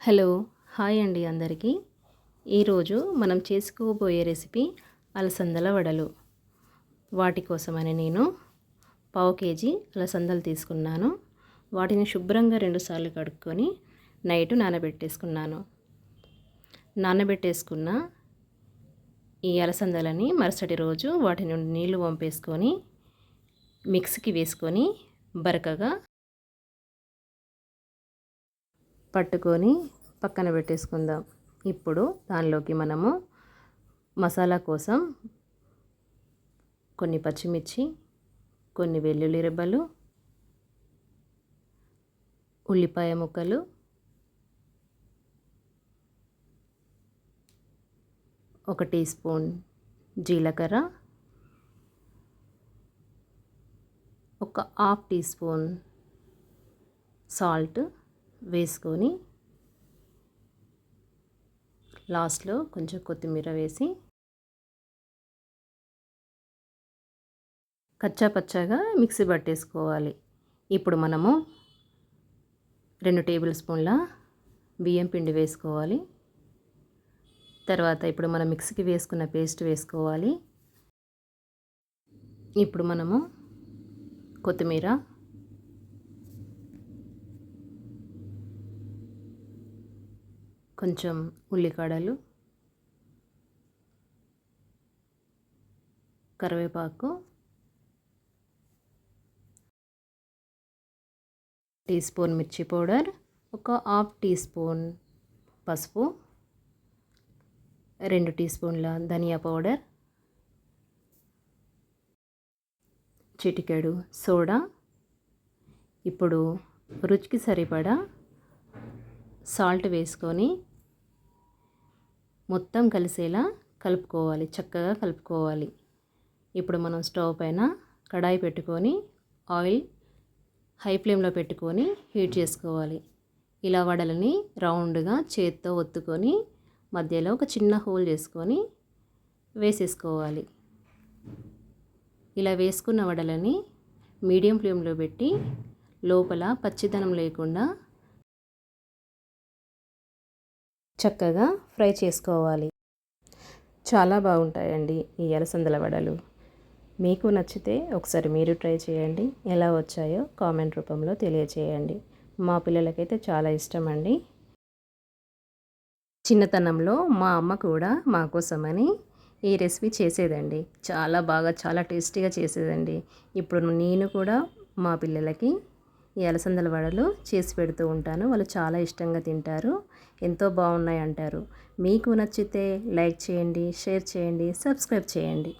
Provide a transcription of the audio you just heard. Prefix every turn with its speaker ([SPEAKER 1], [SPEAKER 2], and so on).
[SPEAKER 1] Hello hi అండి అందరికీ. ఈరోజు మనం చేసుకోబోయే రెసిపీ అలసందల వడలు. వాటి కోసమని నేను పావు కేజీ అలసందలు తీసుకున్నాను. వాటిని శుభ్రంగా రెండుసార్లు కడుక్కొని నైట్ నానబెట్టేసుకున్నాను. నానబెట్టేసుకున్న ఈ అలసందలని మరుసటి రోజు వాటి నుండి నీళ్ళు వంపేసుకొని మిక్సీకి వేసుకొని బరకగా పట్టుకొని పక్కన పెట్టేసుకుందాం. ఇప్పుడు దానిలోకి మనము మసాలా కోసం కొన్ని పచ్చిమిర్చి కొన్ని వెల్లుల్లి రెబ్బలు ఉల్లిపాయ ముక్కలు ఒక టీ స్పూన్ జీలకర్ర ఒక హాఫ్ టీ స్పూన్ సాల్ట్ వేసుకొని లాస్ట్లో కొంచెం కొత్తిమీర వేసి కచ్చా పచ్చాగా మిక్సీ పట్టేసుకోవాలి. ఇప్పుడు మనము రెండు టేబుల్ స్పూన్ల బియ్యం పిండి వేసుకోవాలి. తర్వాత ఇప్పుడు మనం మిక్సీకి వేసుకున్న పేస్ట్ వేసుకోవాలి. ఇప్పుడు మనము కొత్తిమీర కొంచెం ఉల్లికాడలు కరివేపాకు టీ స్పూన్ మిర్చి పౌడర్ ఒక హాఫ్ టీ స్పూన్ పసుపు రెండు టీ స్పూన్ల ధనియా పౌడర్ చిటికెడు సోడా. ఇప్పుడు రుచికి సరిపడా సాల్ట్ వేసుకొని మొత్తం కలిసేలా కలుపుకోవాలి చక్కగా కలుపుకోవాలి. ఇప్పుడు మనం స్టవ్ పైన కడాయి పెట్టుకొని ఆయిల్ హై ఫ్లేమ్లో పెట్టుకొని హీట్ చేసుకోవాలి. ఇలా వడలని రౌండ్గా చేత్తో ఒత్తుకొని మధ్యలో ఒక చిన్న హోల్ చేసుకొని వేసేసుకోవాలి. ఇలా వేసుకున్న వడలని మీడియం ఫ్లేమ్లో పెట్టి లోపల పచ్చిదనం లేకుండా చక్కగా ఫ్రై చేసుకోవాలి. చాలా బాగుంటాయండి ఈ అలసందల వడలు. మీకు నచ్చితే ఒకసారి మీరు ట్రై చేయండి. ఎలా వచ్చాయో కామెంట్ రూపంలో తెలియచేయండి. మా పిల్లలకైతే చాలా ఇష్టం అండి చిన్నతనంలో మా అమ్మ కూడా మా కోసమని ఈ రెసిపీ చేసేదండి. చాలా బాగా చాలా టేస్టీగా చేసేదండి. ఇప్పుడు నేను కూడా మా పిల్లలకి ఈ అలసందల వడలు చేసి పెడుతూ ఉంటాను. వాళ్ళు చాలా ఇష్టంగా తింటారు. ఎంతో బాగున్నాయి అంటారు మీకు నచ్చితే లైక్ చేయండి షేర్ చేయండి సబ్స్క్రైబ్ చేయండి.